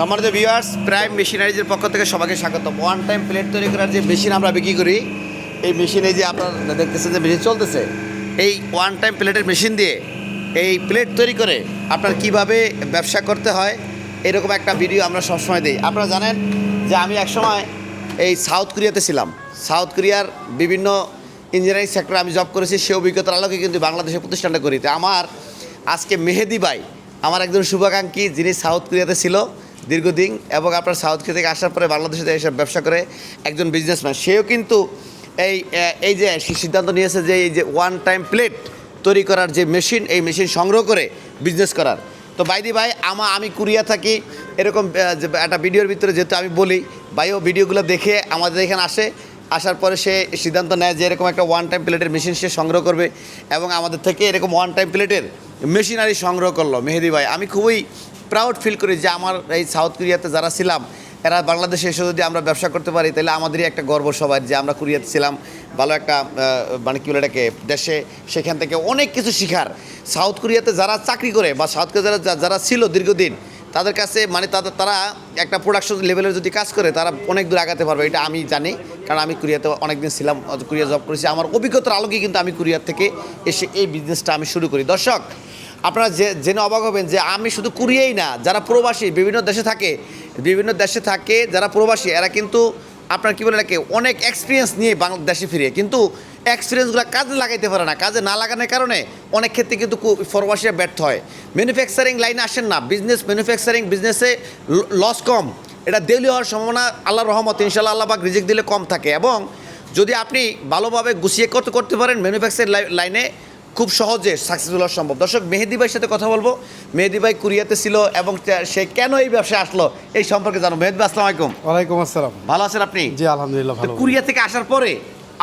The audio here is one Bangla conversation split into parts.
সম্মানিত ভিউয়ার্স প্রাইম মেশিনারিজের পক্ষ থেকে সবাইকে স্বাগত ওয়ান টাইম প্লেট তৈরি করার যে মেশিন আমরা বিক্রি করি, এই মেশিনে যে আপনারা দেখতেছেন যে মেশিন চলতেছে, এই ওয়ান টাইম প্লেটের মেশিন দিয়ে এই প্লেট তৈরি করে আপনার কীভাবে ব্যবসা করতে হয়, এরকম একটা ভিডিও আমরা সবসময় দিই। আপনারা জানেন যে আমি একসময় এই সাউথ কোরিয়াতে ছিলাম। সাউথ কোরিয়ার বিভিন্ন ইঞ্জিনিয়ারিং সেক্টরে আমি জব করেছি সে অভিজ্ঞতার আলোকে কিন্তু বাংলাদেশের প্রতিষ্ঠানটা করি আমার আজকে মেহেদি ভাই, আমার একজন শুভাকাঙ্ক্ষী, যিনি সাউথ কোরিয়াতে ছিল দীর্ঘদিন এবং আপনার সাউথ কোরিয়া থেকে আসার পরে বাংলাদেশে এসে ব্যবসা করে একজন বিজনেসম্যান সেও কিন্তু এই এই যে সিদ্ধান্ত নিয়েছে যে এই যে ওয়ান টাইম প্লেট তৈরি করার যে মেশিন এই মেশিন সংগ্রহ করে বিজনেস করার। তো বাইদি ভাই আমা, আমি কুরিয়া থাকি, এরকম একটা ভিডিওর ভিতরে যেহেতু আমি বলি ভাইও ভিডিওগুলো দেখে আমাদের এখানে আসে, আসার পরে সে সিদ্ধান্ত নেয় যে এরকম একটা ওয়ান টাইম প্লেটের মেশিন সে সংগ্রহ করবে এবং আমাদের থেকে এরকম ওয়ান টাইম প্লেটের মেশিনারি সংগ্রহ করল। মেহেদি ভাই, আমি খুবই প্রাউড ফিল করি যে আমার এই সাউথ কোরিয়াতে যারা ছিলাম, এরা বাংলাদেশে এসে যদি আমরা ব্যবসা করতে পারি, তাহলে আমাদেরই একটা গর্ব সবার যে আমরা কোরিয়াতে ছিলাম, ভালো একটা মানে কী বলে এটাকে, দেশে, সেখান থেকে অনেক কিছু শিখার। সাউথ কোরিয়াতে যারা চাকরি করে বা সাউথ কোরিয়াতে যারা যারা ছিল দীর্ঘদিন, তাদের কাছে মানে তাদের, তারা একটা প্রোডাকশন লেভেলের যদি কাজ করে, তারা অনেক দূর আগাতে পারবে, এটা আমি জানি। কারণ আমি কোরিয়াতে অনেকদিন ছিলাম কোরিয়া জব করেছি। আমার অভিজ্ঞতার আলোকে কিন্তু আমি কোরিয়ার থেকে এসে এই বিজনেসটা আমি শুরু করি। দর্শক আপনারা যে জেনে অবাক হবেন যে আমি শুধু কুরিয়াই না, যারা প্রবাসী, বিভিন্ন দেশে থাকে, বিভিন্ন দেশে থাকে যারা প্রবাসী, এরা কিন্তু আপনার কী বলে এটাকে, অনেক এক্সপিরিয়েন্স নিয়ে বাংলাদেশে ফিরে। কিন্তু এক্সপিরিয়েন্সগুলো কাজে লাগাইতে পারে না। কাজে না লাগানোর কারণে অনেক ক্ষেত্রে কিন্তু ফরবাসীরা ব্যর্থ হয়। ম্যানুফ্যাকচারিং লাইনে আসেন না। বিজনেস ম্যানুফ্যাকচারিং বিজনেসে লস কম। এটা দেলি হওয়ার সম্ভাবনা আল্লাহ রহমত ইনশাল্লাহ আল্লাহ পাক রিজিক দিলে কম থাকে। এবং যদি আপনি ভালোভাবে গুছিয়ে করতে করতে পারেন ম্যানুফ্যাকচারিং লাইনে খুব সহজে সাকসেসফুল হওয়া সম্ভব। দর্শক মেহেদি ভাইয়ের সাথে কথা বলব। মেহেদি ভাই কুরিয়াতে ছিল এবং সে কেন এই ব্যবসায় আসলো এই সম্পর্কে জানো মেহেদি ভাই আসসালামু আলাইকুম। ওয়ালাইকুম আসসালাম। ভালো আছেন আপনি? জি আলহামদুলিল্লাহ ভালো। কুরিয়া থেকে আসার পরে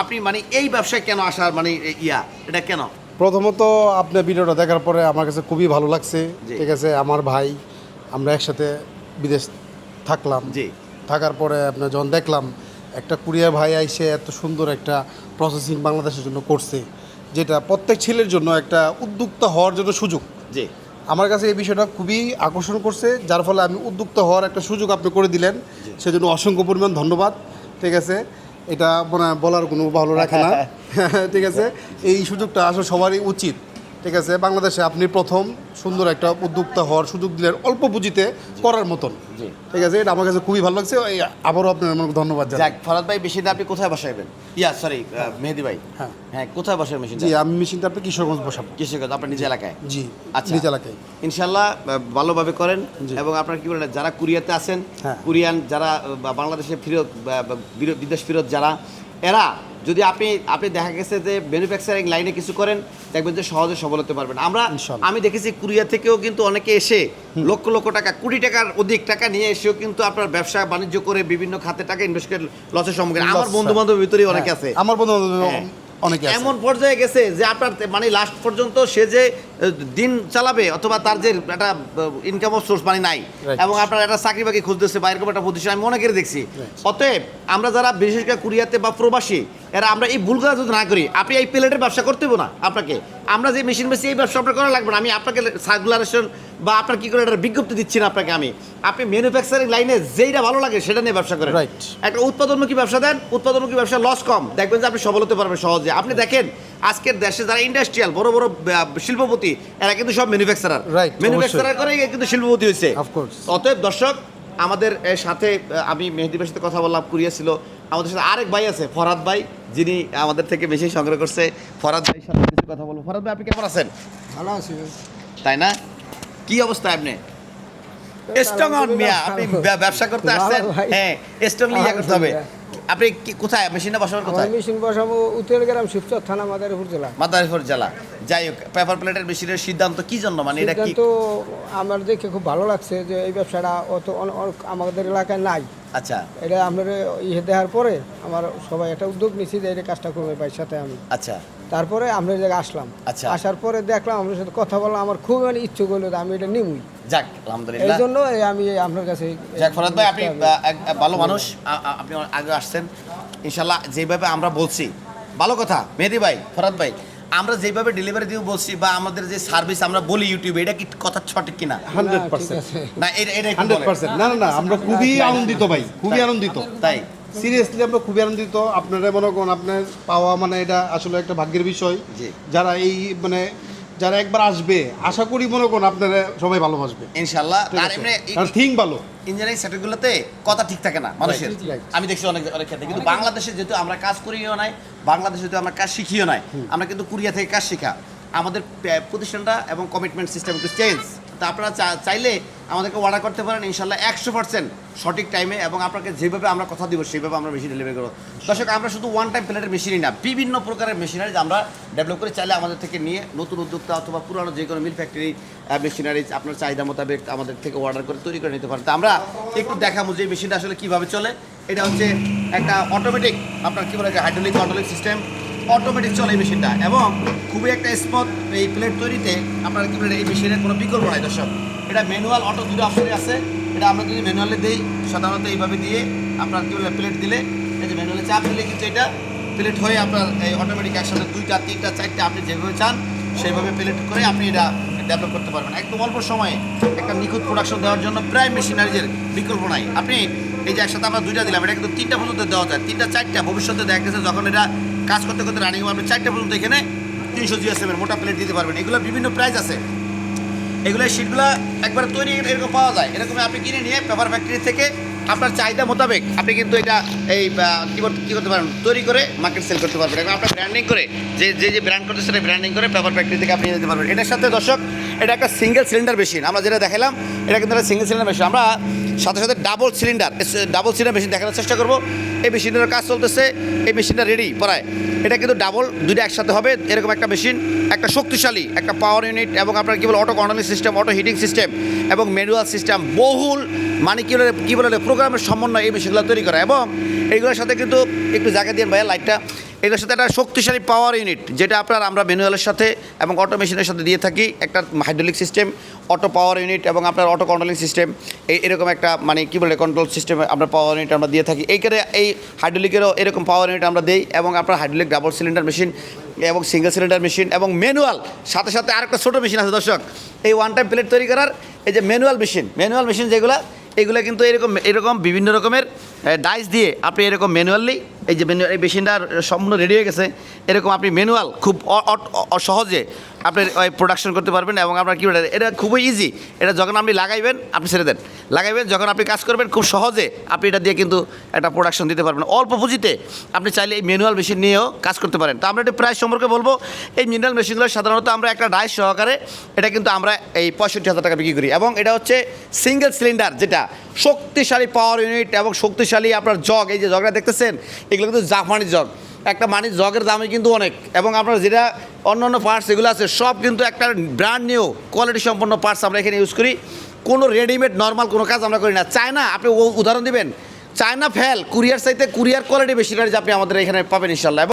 আপনি মানে এই ব্যবসায় কেন আসার মানে ইয়া এটা কেন? প্রথমত আপনার ভিডিওটা দেখার পরে আমার কাছে খুবই ভালো লাগছে। ঠিক আছে আমার ভাই আমরা একসাথে বিদেশ থাকলাম। জি। থাকার পরে আপনার যখন দেখলাম একটা কুরিয়ার ভাই আইসে এত সুন্দর একটা প্রসেসিং বাংলাদেশের জন্য করছে। যেটা প্রত্যেক ছেলের জন্য একটা উদ্যোক্তা হওয়ার জন্য সুযোগ। জি। আমার কাছে এই বিষয়টা খুবই আকর্ষণ করছে যার ফলে আমি উদ্যোক্তা হওয়ার একটা সুযোগ আপনি করে দিলেন। সেজন্য অসংখ্য পরিমাণ ধন্যবাদ। ঠিক আছে? এটা মানে বলার কোনো ভালো রাখে না। ঠিক আছে? এই সুযোগটা আসলে সবারই উচিত। ঠিক আছে বাংলাদেশে আপনি প্রথম সুন্দর একটা উদ্যোক্তা হওয়ার সুযোগ দিলেন অল্প পুঁজিতে করার মতন। ঠিক আছে এটা আমার কাছে খুবই ভালো লাগছে। আবারও আপনার আমাকে ধন্যবাদ যাক ফরাদ ভাই মেশিনটা আপনি কোথায় বসাইবেন ইয়া সরি মেহেদি ভাই। হ্যাঁ। হ্যাঁ কোথায় বসাবেন মেশিন জি আমি মেশিনটা আপনি কিশোরগঞ্জ বসাবো। কিসের আপনার নিজ এলাকায়? জি আচ্ছা। নিজ এলাকায়। ইনশাল্লাহ ভালোভাবে করেন। এবং আপনার কি বলেন যারা কুরিয়াতে আছেন হ্যাঁ। কুরিয়ান যারা বাংলাদেশে ফিরত বিদেশ ফিরত যারা এরা যদি আপনি আপনি দেখা গেছে যে ম্যানুফ্যাকচারিং লাইনে কিছু করেন দেখবেন যে সহজে সফল হতে পারবেন। আমরা আমি দেখেছি কুরিয়া থেকেও কিন্তু অনেকে এসে লক্ষ লক্ষ টাকা কোটি টাকার অধিক টাকা নিয়ে এসেও কিন্তু আপনার ব্যবসা বাণিজ্য করে বিভিন্ন খাতে টাকা ইনভেস্ট করে লসের সম্মুখীন। আমার বন্ধু বান্ধবের ভিতরে অনেকে আছে। আমার বন্ধু বান্ধব অনেকে এমন পর্যায়ে গেছে যে আপনার মানে লাস্ট পর্যন্ত সে যে দিন চালাবে অথবা তার যে একটা ইনকাম অফ সোর্স মানে নাই এবং আপনার একটা চাকরি বাকরি খুঁজতেছে বা এরকম একটা প্রতিষ্ঠান আমি অনেকের দেখছি। অতএব আমরা যারা বিশেষ করে কুরিয়াতে বা প্রবাসী এরা আমরা এই ভুলগুলো যদি না করি আপনি এই প্লেটের ব্যবসা করতে না আপনাকে। আমরা যে মেশিন বেশি এই ব্যবসা আপনার করা লাগবে না। আমি আপনাকে সার্কুলারেশন বা আপনার কি করে একটা বিজ্ঞপ্তি দিচ্ছি না আপনাকে আমি। আপনি ম্যানুফ্যাকচারিং লাইনে যেইটা ভালো লাগে সেটা নিয়ে ব্যবসা করেন. একটা উৎপাদনমুখী ব্যবসা দেন উৎপাদনমুখী ব্যবসা লস কম। দেখবেন যে আপনি সফল হতে পারবেন সহজে। আপনি দেখেন আজকের দেশে যারা ইন্ডাস্ট্রিয়াল বড় বড় আহ, শিল্পপতি এরা কিন্তু সব ম্যানুফ্যাকচারার Right, ম্যানুফ্যাকচারার করে কিন্তু শিল্পপতি হয়েছে অতএব দর্শক আমাদের সাথে আমি মেহেদি ভাইয়ের সাথে কথা বললাম কুরিয়া ছিল। আমাদের সাথে আরেক ভাই আছে ফরহাদ ভাই যিনি আমাদের থেকে বেশি সংগ্রহ করছে। ফরহাদ ভাইয়ের সাথে কিছু কথা বলব। ফরহাদ ভাই আপনি কেমন আছেন? ভালো আছি তাই না? কি অবস্থা আপনি? স্ট্রং অন মিয়া। আপনি ব্যবসা করতে আসছেন? হ্যাঁ স্ট্রংলি ইয়ে করতে হবে। আপনি কি কোথায়? মেশিনটা বসাবেন কোথায়? মেশিন বসাবো উত্তর গ্রাম শিবচর থানা মাদারীপুর জেলা। মাদারীপুর জেলা। যাই হোক পেপার প্লেটের মেশিনের সিদ্ধান্ত কি জন্য? মানে এটা কি তো আমার দেখে খুব ভালো লাগছে যে এই ব্যবসাটা অত আমাদের এলাকায় নাই। আচ্ছা। এটা আপনার ইয়ে দেওয়ার পরে আমার সবাই একটা উদ্যোগ নিছি যে এটা কাজটা করবে ভাইয়ের সাথে আমি। আচ্ছা। তারপরে আমরা জায়গায় আসলাম। আচ্ছা। আসার পরে দেখলাম আপনার সাথে কথা বললাম আমার খুব মানে ইচ্ছুক হলো আমি এটা নিমুই যাক এই জন্য আমি আপনার কাছে যাক ফরাদ ভাই আপনি ভালো মানুষ। আপনি আগে আসছেন। ইনশাল্লাহ যেভাবে আমরা বলছি ভালো কথা মেহেদি ভাই ফরাদ ভাই। আমরা যেভাবে ডেলিভারি দিব বলছি বা আমাদের যে সার্ভিস আমরা বলি ইউটিউবে এটা কি কথা সঠিক কিনা? Hundred percent. না এটা এটা হান্ড্রেড। পার্সেন্ট। না না না আমরা খুবই আনন্দিত ভাই খুবই আনন্দিত। তাই। সিরিয়াসলি আমরা খুবই আনন্দিত। আপনারা মনে করুন আপনার পাওয়া মানে এটা আসলে একটা ভাগ্যের বিষয়। জি। যারা এই মানে যারা একবার আসবে আশা করি মনে করুন আপনারা সবাই ভালোবাসবে। ইনশাল্লাহ আর এমনি থিং ভালো। ইঞ্জিনিয়ারিং সেক্টরগুলোতে কথা ঠিক থাকে না মানুষের. আমি দেখছি অনেক অনেক ক্ষেত্রে কিন্তু বাংলাদেশে যেহেতু আমরা কাজ করিও নাই বাংলাদেশে যেহেতু আমরা কাজ শিখিও নাই আমরা কিন্তু কুরিয়া থেকে কাজ শেখা। আমাদের প্রতিষ্ঠানটা এবং কমিটমেন্ট সিস্টেম একটু চেঞ্জ তা আপনারা চাইলে আমাদেরকে অর্ডার করতে পারেন ইনশাল্লাহ একশো পার্সেন্ট সঠিক টাইমে এবং আপনাকে যেভাবে আমরা কথা দিব সেইভাবে আমরা মেশিন ডেলিভারি করব। দর্শক, আমরা শুধু ওয়ান টাইম প্লেটের মেশিনই না, বিভিন্ন প্রকারের মেশিনারি আমরা ডেভেলপ করে, চাইলে আমাদের থেকে নিয়ে নতুন উদ্যোক্তা অথবা পুরানো যে কোনো মিল ফ্যাক্টরি মেশিনারি আপনার চাহিদা মোতাবেক আমাদের থেকে অর্ডার করে তৈরি করে নিতে পারেন। তা আমরা একটু দেখাবো যে মেশিনটা আসলে কীভাবে চলে। এটা হচ্ছে একটা অটোমেটিক আপনার কী বলে হাইড্রোলিক অটোলিক সিস্টেম অটোমেটিক চলে এই মেশিনটা এবং খুবই একটা স্মথ এই প্লেট তৈরিতে আপনার কী এই মেশিনের কোনো বিকল্প নাই দর্শক। এটা ম্যানুয়াল অটো দুটো অপশনই আছে। এটা আমরা যদি ম্যানুয়ালে দিই, সাধারণত এইভাবে দিয়ে আপনার কী বলে প্লেট দিলে, এই যে ম্যানুয়ালে চাপ দিলে কিন্তু এটা প্লেট হয়ে আপনার এই অটোমেটিক একসাথে দুইটা, তিনটা, চারটা আপনি যেভাবে চান, সেইভাবে প্লেট করে আপনি এটা ডেভেলপ করতে পারবেন। একদম অল্প সময়ে একটা নিখুঁত প্রোডাকশন দেওয়ার জন্য প্রায় মেশিনারিজের বিকল্প নাই। আপনি এই যে একসাথে আমরা দুইটা দিলাম, এটা কিন্তু তিনটা পর্যন্ত দেওয়া যায়। তিনটা, চারটা ভবিষ্যতে দেখা গেছে যখন এটা কাজ করতে করতে রানিং আপনি চারটে পর্যন্ত এখানে তিনশো জিএসএমের মোটা প্লেট দিতে পারবেন। এগুলো বিভিন্ন প্রাইস আছে। এগুলো শিটগুলো একবার তৈরি এরকম পাওয়া যায়। এরকম আপনি কিনে নিয়ে পেপার ফ্যাক্টরি থেকে আপনার চাহিদা মোতাবেক আপনি কিন্তু এটা এই কী করতে পারেন তৈরি করে মার্কেট সেল করতে পারবেন। এবং আপনার ব্র্যান্ডিং করে, যে যে যে ব্র্যান্ড করতে সেটা ব্র্যান্ডিং করে পেপার ফ্যাক্টরি থেকে আপনি নিয়ে যেতে পারবেন। এটার সাথে দর্শক, এটা একটা সিঙ্গেল সিলিন্ডার মেশিন আমরা যেটা দেখালাম এটা কিন্তু একটা সিঙ্গেল সিলিন্ডার মেশিন আমরা সাথে সাথে double cylinder double cylinder machine দেখানোর চেষ্টা করব। এই মেশিনের কাজ চলতেছে, এই মেশিনটা রেডি প্রায় এটা কিন্তু ডাবল দুইটা একসাথে হবে। এরকম একটা মেশিন একটা শক্তিশালী, একটা পাওয়ার ইউনিট এবং আপনার কী বলে auto controlling system auto heating system এবং ম্যানুয়াল সিস্টেম বহুল মানে কী বলে কী বলে প্রোগ্রামের সমন্বয় এই মেশিনগুলো তৈরি করা এবং এইগুলোর সাথে কিন্তু একটু জায়গা দিয়ে ভাইয়া লাইটটা এগুলোর সাথে একটা শক্তিশালী পাওয়ার ইউনিট যেটা আপনার আমরা ম্যানুয়ালের সাথে এবং অটো মেশিনের সাথে দিয়ে থাকি, একটা hydraulic system auto power unit এবং আপনার অটো কন্ট্রোলিং সিস্টেম এই এরকম একটা মানে কী বলে কন্ট্রোল সিস্টেম আমরা পাওয়ার ইউনিট আমরা দিয়ে থাকি। এই এইখানে এই হাইড্রোলিকেরও এরকম পাওয়ার ইউনিট আমরা দিই এবং আপনার হাইড্রোলিক ডাবল সিলিন্ডার মেশিন এবং সিঙ্গেল সিলিন্ডার মেশিন এবং ম্যানুয়াল সাথে সাথে আরেকটা ছোটো মেশিন আছে দর্শক, এই ওয়ান টাইম প্লেট তৈরি করার এই যে ম্যানুয়াল মেশিন ম্যানুয়াল মেশিন যেগুলো এগুলো কিন্তু এরকম এরকম বিভিন্ন রকমের ডাইস দিয়ে আপনি এরকম ম্যানুয়ালি এই যে manual- এই মেশিনটা সম্পূর্ণ রেডি হয়ে গেছে, এরকম আপনি ম্যানুয়াল খুব সহজে আপনি প্রোডাকশন করতে পারবেন এবং আপনার কী বলে, এটা খুবই ইজি এটা যখন আপনি লাগাইবেন, আপনি ছেড়ে দেন। লাগাইবেন, যখন আপনি কাজ করবেন, খুব সহজে আপনি এটা দিয়ে কিন্তু একটা প্রোডাকশন দিতে পারবেন। অল্প পুঁজিতে আপনি চাইলে এই ম্যানুয়াল মেশিন নিয়েও কাজ করতে পারেন। তো আমরা একটু প্রাইস সম্পর্কে বলব। এই ম্যানুয়াল মেশিনগুলো সাধারণত আমরা একটা ডাইস সহকারে এটা কিন্তু আমরা এই পঁয়ষট্টি হাজার টাকা বিক্রি করি। এবং এটা হচ্ছে সিঙ্গেল সিলিন্ডার যেটা শক্তিশালী পাওয়ার ইউনিট এবং শক্তিশালী আপনার জগ, এই যে জগটা দেখতেছেন, এগুলো কিন্তু জাফানি জগ। একটা মানি জগের দামই কিন্তু অনেক, এবং আপনার যেটা অন্য অন্য পার্টস এগুলো আছে, সব কিন্তু একটা ব্র্যান্ড নিউ কোয়ালিটি সম্পন্ন পার্টস আমরা এখানে ইউজ করি। কোনো রেডিমেড নর্মাল কোনো কাজ আমরা করি না। চায়না, আপনি উদাহরণ দিবেন, চায়না ফেল, কুরিয়ার সাইতে কুরিয়ার কোয়ালিটি বেশি আপনি আমাদের এখানে পাবেন ইনশাল্লাহ।